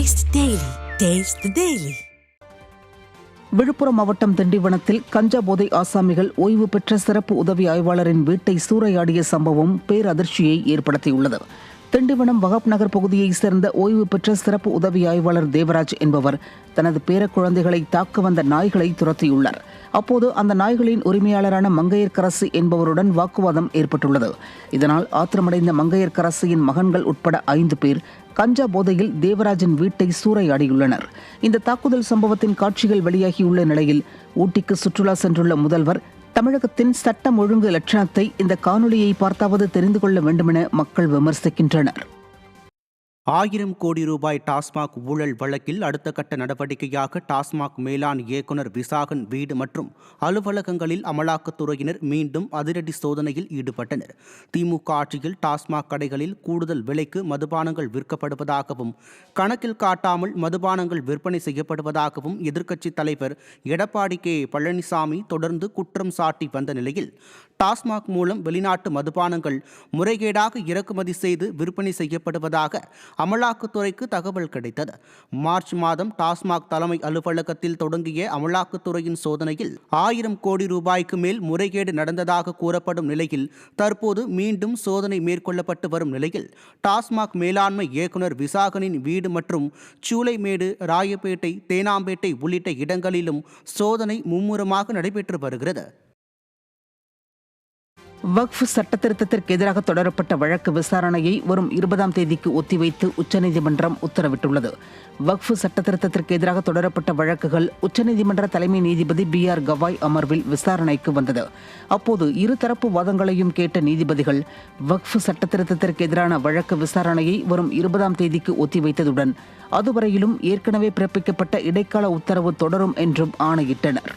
Taste daily taste daily Villupuram மாவட்டம் திண்டிவனத்தில் கஞ்சா போதை ஆசாமிகள் ஓய்வு பெற்ற சிறப்பு உதவி ஆய்வாளரின் வீட்டை சூறையாடிய சம்பவம் பேரதிர்ச்சியை ஏற்படுத்தியுள்ளது. திண்டிவனம் வகப் நகர் பகுதியைச் சேர்ந்த ஓய்வு பெற்ற சிறப்பு உதவி ஆய்வாளர் தேவராஜ் என்பவர் தனது பேரக்குழந்தைகளை தாக்க வந்த நாய்களை துரத்தியுள்ளார். அப்போது அந்த நாய்களின் உரிமையாளரான மங்கையர்கரசு என்பவருடன் வாக்குவாதம் ஏற்பட்டுள்ளது. இதனால் ஆத்திரமடைந்த மங்கையர்கரசியின் மகன்கள் உட்பட ஐந்து பேர் கஞ்சா போதையில் தேவராஜன் வீட்டை சூறையாடியுள்ளனர். இந்த தாக்குதல் சம்பவத்தின் காட்சிகள் வெளியாகியுள்ள நிலையில் ஊட்டிக்கு சுற்றுலா சென்றுள்ள முதல்வர் தமிழகத்தின் சட்டம் ஒழுங்கு லட்சணத்தை இந்த காணொலியை பார்த்தாவது தெரிந்து கொள்ள வேண்டுமென மக்கள் விமர்சிக்கின்றனர். ஆயிரம் கோடி ரூபாய் டாஸ்மாக் ஊழல் வழக்கில் அடுத்த கட்ட நடவடிக்கையாக டாஸ்மாக் மேலாண் இயக்குனர் விசாகன் வீடு மற்றும் அலுவலகங்களில் அமலாக்கத்துறையினர் மீண்டும் அதிரடி சோதனையில் ஈடுபட்டனர். திமுக ஆட்சியில் டாஸ்மாக் கடைகளில் கூடுதல் விலைக்கு மதுபானங்கள் விற்கப்படுவதாகவும் கணக்கில் காட்டாமல் மதுபானங்கள் விற்பனை செய்யப்படுவதாகவும் எதிர்க்கட்சித் தலைவர் எடப்பாடி கே. பழனிசாமி தொடர்ந்து குற்றம் சாட்டி வந்த நிலையில் டாஸ்மாக் மூலம் வெளிநாட்டு மதுபானங்கள் முறைகேடாக இறக்குமதி செய்து விற்பனை செய்யப்படுவதாக அமலாக்கத்துறைக்கு தகவல் கிடைத்தது. மார்ச் மாதம் டாஸ்மாக் தலைமை அலுவலகத்தில் தொடங்கிய அமலாக்கத்துறையின் சோதனையில் ஆயிரம் கோடி ரூபாய்க்கு மேல் முறைகேடு நடந்ததாக கூறப்படும் நிலையில் தற்போது மீண்டும் சோதனை மேற்கொள்ளப்பட்டு வரும் நிலையில் டாஸ்மாக் மேலாண்மை இயக்குனர் விசாகனின் வீடு மற்றும் சூளைமேடு ராயப்பேட்டை தேனாம்பேட்டை உள்ளிட்ட இடங்களிலும் சோதனை மும்முரமாக நடைபெற்று வருகிறது. வக்ஃப் சட்டத்திருத்தத்திற்கு எதிராக தொடரப்பட்ட வழக்கு விசாரணையை வரும் இருபதாம் தேதிக்கு ஒத்திவைத்து உச்சநீதிமன்றம் உத்தரவிட்டுள்ளது. வக்ஃப் சட்டத்திருத்தத்திற்கு எதிராக தொடரப்பட்ட வழக்குகள் உச்சநீதிமன்ற தலைமை நீதிபதி பி ஆர் கவாய் அமர்வில் விசாரணைக்கு வந்தது. அப்போது இருதரப்பு வாதங்களையும் கேட்ட நீதிபதிகள் வக்ஃப் சட்டத்திருத்தத்திற்கு எதிரான வழக்கு விசாரணையை வரும் இருபதாம் தேதிக்கு ஒத்திவைத்ததுடன் அதுவரையிலும் ஏற்கனவே பிறப்பிக்கப்பட்ட இடைக்கால உத்தரவு தொடரும் என்றும் ஆணையிட்டனர்.